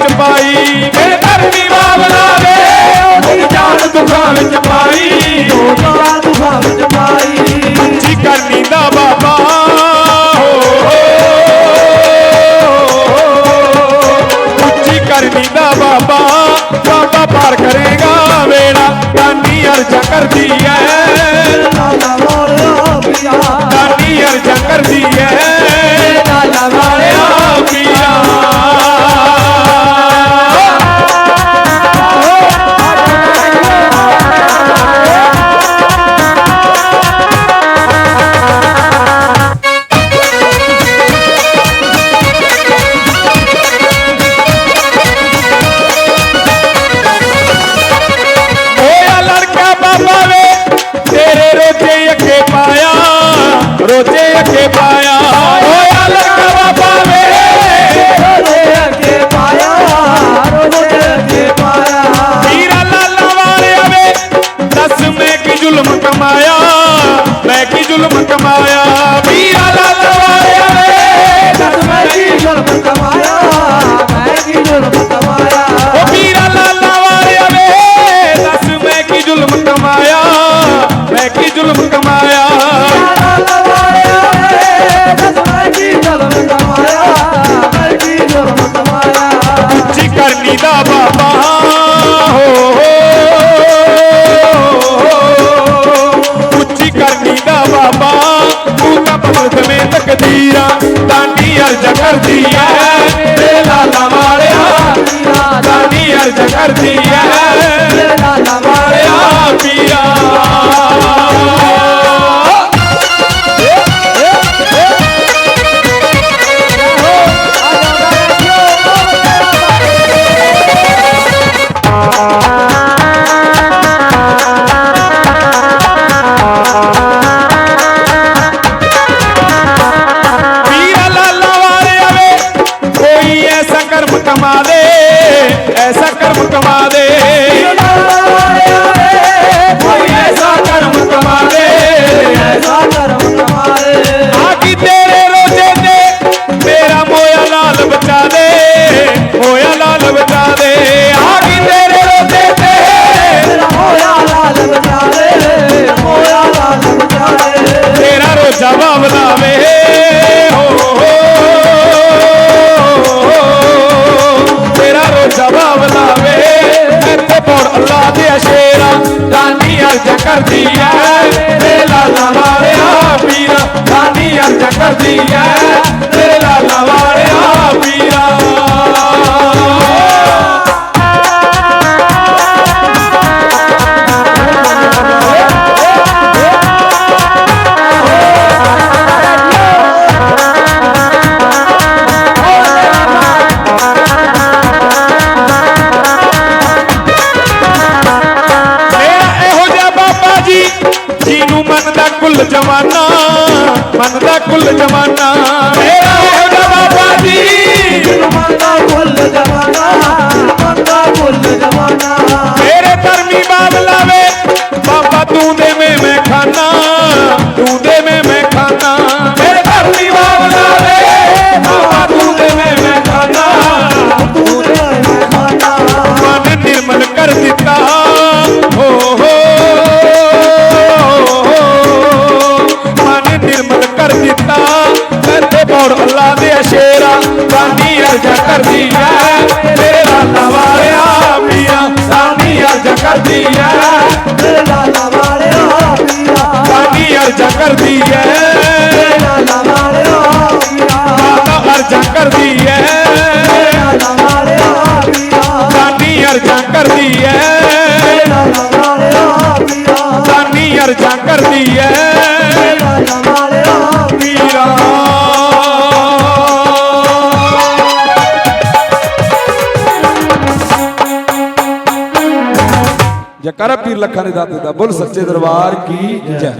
ਵਿੱਚ ਪਾਈ। ਜਾਨ ਦੁੱਖਾਂ ਵਿੱਚ ਪਾਈ ਮੇਰੇ ਧਰਮੀ ਬਾਬਲਾ ਵੇ ਜਾਨ ਦੁੱਖਾਂ ਵਿੱਚ ਪਾਈ। ਰੋਜੇ ਅੱਗੇ ਪਾਇਆ। ਹੋਇਆ ਲੜਕਾ ਬਾਬਾ ਵੇ ਰੋਦੇ ਅੱਗੇ ਪਾਇਆ ਰੋਦੇ ਅੱਗੇ ਪਾਇਆ। ਵੀਰਾ ਲਾਲਾ ਵਾਲਿਆ ਵੇ। ਦੱਸ ਮੈਂ ਕੀ ਜ਼ੁਲਮ ਕਮਾਇਆ ਮੈਂ ਕੀ ਜ਼ੁਲਮ ਕਮਾਇਆ। ਵੀਰਾ ਲਾਲਾ ਵਾਲਿਆ ਵੇ। ਦੱਸ ਮੈਂ ਕੀ ਜ਼ੁਲਮ ਕਮਾਇਆ ਮੈਂ ਕੀ ਜ਼ੁਲਮ ਕਮਾਇਆ। ਭਗਤ ਮੇ ਤਕਦੀਰਾਂ ਦਾਨੀ ਅਰਜ ਕਰਦੀ ਐ। ਤੇ ਲਾਲਾ ਵਾਲਿਆ ਦਾਨੀ ਅਰਜ ਕਰਦੀ ਐ। ਕਮਾ ਦੇ ਐਸਾ ਕਰਮ ਕਮਾ ਦੇ ਅਰਜ ਕਰਦੀ ਐ। ਤੇ ਲਾਲਾ ਵਾਲਿਆ ਪੀਰਾ ਦਾਨੀ ਅਰਜ ਕਰਦੀ ਐ। ਕੁੱਲ ਜਮਾਨਾ ਮੰਨਦਾ ਕੁੱਲ ਜਮਾਨਾ। ਮੇਰਾ ਇਹੋ ਜਿਹਾ ਬਾਬਾ ਜੀ। ਮੰਗਾ ਕੁੱਲ ਜਮਾਨਾ ਕਰਦੀ ਐ। ਮੇਰੇ ਲਾਲਾ ਵਾਲਿਆ, ਮੀਆਂ ਸਾਨੀ ਅਰਜ਼ਾ ਕਰਦੀ ਐ। ਮੇਰੇ ਲਾਲਾ ਵਾਲਿਆ ਪੀਰਾ ਸਾਨੀ ਅਰਜ਼ਾ ਕਰਦੀ ਐ। ਮੇਰੇ ਲਾਲਾ ਵਾਲਿਆ ਪੀਰਾ ਮਾਤਾ ਅਰਜ਼ਾ ਕਰਦੀ ਐ। ਲਾਲਾ ਵਾਲਿਆ ਪੀਰਾ ਸਾਨੀ ਅਰਜ਼ਾ ਕਰਦੀ ਐ। ਲਾਲਾ ਵਾਲਿਆ ਪੀਰਾ ਸਾਨੀ ਅਰਜ਼ਾ ਕਰਦੀ ਐ। ਜਕਰਾ ਪੀਰ ਲੱਖਾਂ ਦੇ ਦਾਤੇ ਦਾ ਬੁੱਲ ਸੱਚੇ ਦਰਬਾਰ ਕੀ ਜੈ।